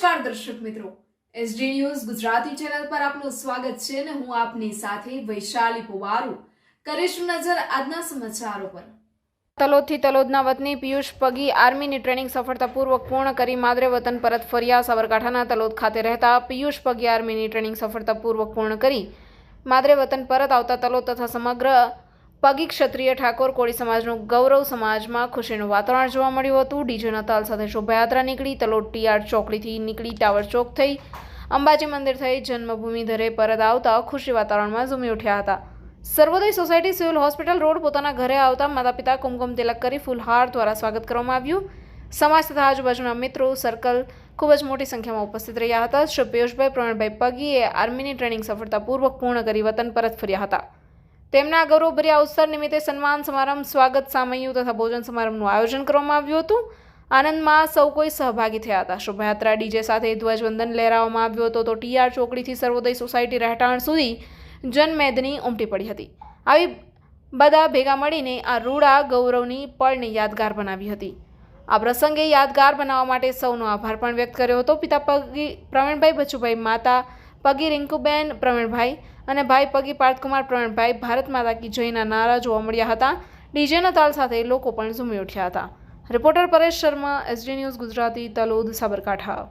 નમસ્કાર દર્શક મિત્રો. એસડી ન્યૂઝ ગુજરાતી ચેનલ પર આપનું સ્વાગત છે અને હું આપની સાથે વૈશાલી પુવારુ. કરીશું નજર આજના સમાચારો પર. તલોદથી તલોદના વતની પિયુષ પગી આર્મીની ટ્રેનિંગ સફળતાપૂર્વક પૂર્ણ કરી માદરે વતન પરત ફર્યા સાબરકાંઠાના તલોદ ખાતે રહેતા પિયુષ પગી આર્મીની ટ્રેનિંગ સફળતાપૂર્વક પૂર્ણ કરી. માદરે વતન પરત આવતા તલોદ તથા સમગ્ર પગી ક્ષત્રિય ઠાકોર કોળી સમાજનું ગૌરવ સમાજમાં ખુશીનું વાતાવરણ જોવા મળ્યું હતું. ડીજેના તાલ સાથે શોભાયાત્રા નીકળી. તલોદ ટીઆર ચોકડીથી નીકળી ટાવર ચોક થઈ અંબાજી મંદિર થઈ જન્મભૂમિ ધરે પરત આવતા ખુશી વાતાવરણમાં ઝૂમી ઉઠ્યા હતા. Sarvoday society civil hospital road પોતાના ઘરે આવતા માતા પિતા કુમકુમ તિલક કરી ફૂલહાર દ્વારા સ્વાગત કરવામાં આવ્યું. સમાજ તથા આજુબાજુના મિત્રો સર્કલ ખૂબ જ મોટી સંખ્યામાં ઉપસ્થિત રહ્યા હતા. શ્રી પિયુષભાઈ, પ્રવીણભાઈ પગીએ આર્મીની ટ્રેનિંગ સફળતાપૂર્વક પૂર્ણ કરી વતન પરત ફર્યા હતા. તેમના ગૌરવભર્યા અવસર નિમિત્તે સન્માન સમારંભ, સ્વાગત સામયું તથા ભોજન સમારંભનું આયોજન કરવામાં આવ્યું હતું. આનંદમાં સૌ કોઈ સહભાગી થયા હતા. શોભાયાત્રા ડીજે સાથે ધ્વજવંદન લહેરાવવામાં આવ્યું હતું તો ટીઆર ચોકડીથી સર્વોદય સોસાયટી રહેઠાણ સુધી જનમેદની ઉમટી પડી હતી. આવી બધા ભેગા મળીને આ રૂડા ગૌરવની પળને યાદગાર બનાવી હતી. આ પ્રસંગે યાદગાર બનાવવા માટે સૌનો આભાર પણ વ્યક્ત કર્યો હતો. પિતા પ્રવીણભાઈ, બચુભાઈ માતા પગી રિંકુબેન, પ્રવીણભાઈ અને ભાઈ પગી પાર્થકુમાર, પ્રવીણભાઈ ભારત માતા કી જયના નારા જોવા મળ્યા હતા. ડીજેના તાલ સાથે લોકો પણ ઝૂમી ઉઠ્યા હતા. Reporter Paresh Sharma, SD news Gujarati, Talod, Sabarkantha.